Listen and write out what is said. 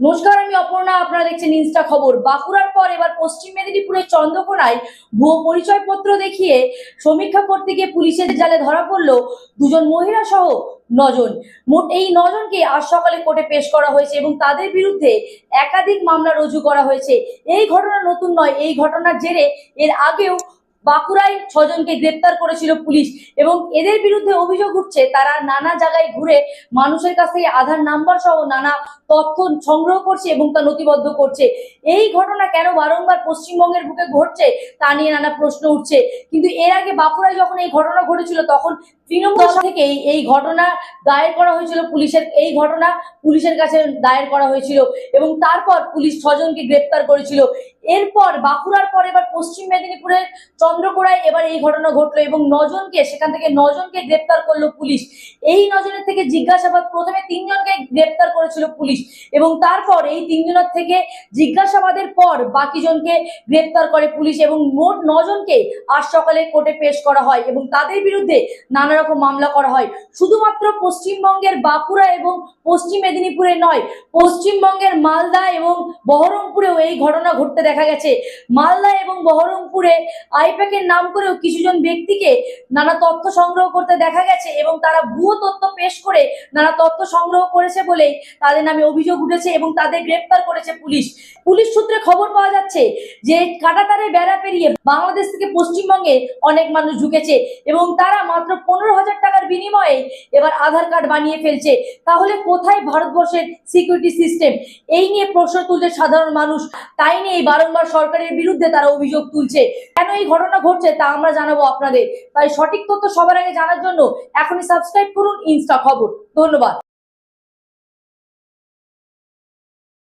নমস্কার, আমি অপর্ণা, আপনারা দেখছেন ইনস্টা খবর। বাঁকুড়ার পর এবার পশ্চিম মেদিনীপুরের চন্দ্রকোনায় ভুয়ো পরিচয়পত্র দেখিয়ে সমীক্ষা করতে গিয়ে পুলিশের জালে ধরা পড়ল দুজন মহিলা সহ নজন। মোট এই নজনকে আজ সকালে কোর্টে পেশ করা হয়েছে এবং তাদের বিরুদ্ধে একাধিক মামলা রুজু করা হয়েছে। এই ঘটনা নতুন নয়, এই ঘটনার জেরে এর আগেও বাঁকুড়ায় ছজনকে গ্রেপ্তার করেছিল পুলিশ এবং এদের বিরুদ্ধে অভিযোগ উঠছে তারা নানা জায়গায় ঘুরে মানুষের কাছ আধার নাম্বার সহ নানা তথ্য সংগ্রহ করছে এবং তা নথিবদ্ধ করছে। এই ঘটনা কেন বারংবার পশ্চিমবঙ্গের বুকে ঘটছে তা নিয়ে নানা প্রশ্ন উঠছে। কিন্তু এর আগে বাঁকুড়ায় যখন এই ঘটনা ঘটেছিল, তখন তৃণমূল থেকেই এই ঘটনা দায়ের করা হয়েছিল পুলিশের, এই ঘটনা পুলিশের কাছে দায়ের করা হয়েছিল এবং তারপর পুলিশ ছজনকে গ্রেপ্তার করেছিল। এরপর বাঁকুড়ার পর এবার পশ্চিম মেদিনীপুরের চন্দ্রকোড়ায় এবার এই ঘটনা ঘটলো এবং নজনকে, সেখান থেকে নজনকে গ্রেপ্তার করল পুলিশ। এই নজনের থেকে জিজ্ঞাসাবাদ, প্রথমে তিনজনকে গ্রেপ্তার করেছিল পুলিশ এবং তারপর এই তিনজনের থেকে জিজ্ঞাসাবাদের পর বাকি জনকে গ্রেপ্তার করে পুলিশ এবং মোট নজনকে আজ সকালে কোর্টে পেশ করা হয় এবং তাদের বিরুদ্ধে নানা রকম মামলা করা হয়। শুধুমাত্র পশ্চিমবঙ্গের বাঁকুড়া এবং পশ্চিম মেদিনীপুরে নয়, পশ্চিমবঙ্গের মালদা এবং বহরমপুরেও এই ঘটনা ঘটতে দেখা গেছে। মালদা এবং বহরমপুরে আইপ্যাকের নাম করেও কিছুজন ব্যক্তিকে নানা তথ্য সংগ্রহ করতে দেখা গেছে এবং তারা ভুয়ো তথ্য পেশ করে নানা তথ্য সংগ্রহ করেছে বলেই তাদের নামে অভিযোগ উঠেছে এবং তাদের গ্রেপ্তার করেছে পুলিশ। পুলিশ সূত্রে খবর পাওয়া যাচ্ছে যে কাটাতারে বেড়া পেরিয়ে বাংলাদেশ থেকে পশ্চিমবঙ্গে অনেক মানুষ ঢুকেছে এবং তারা মাত্র পনেরো হাজার টাকার বিনিময়ে এবার আধার কার্ড বানিয়ে ফেলছে। তাহলে কোথায় ভারতবর্ষের সিকিউরিটি সিস্টেম? এই নিয়ে প্রশ্ন তুলছে সাধারণ মানুষ। তাই নিয়ে এই বারংবার সরকারের বিরুদ্ধে তারা অভিযোগ তুলছে। কেন এই ঘটনা ঘটছে তা আমরা জানাব আপনাদের। তাই সঠিক তথ্য সবার আগে জানার জন্য এখনই সাবস্ক্রাইব করুন ইনস্টা খবর। ধন্যবাদ।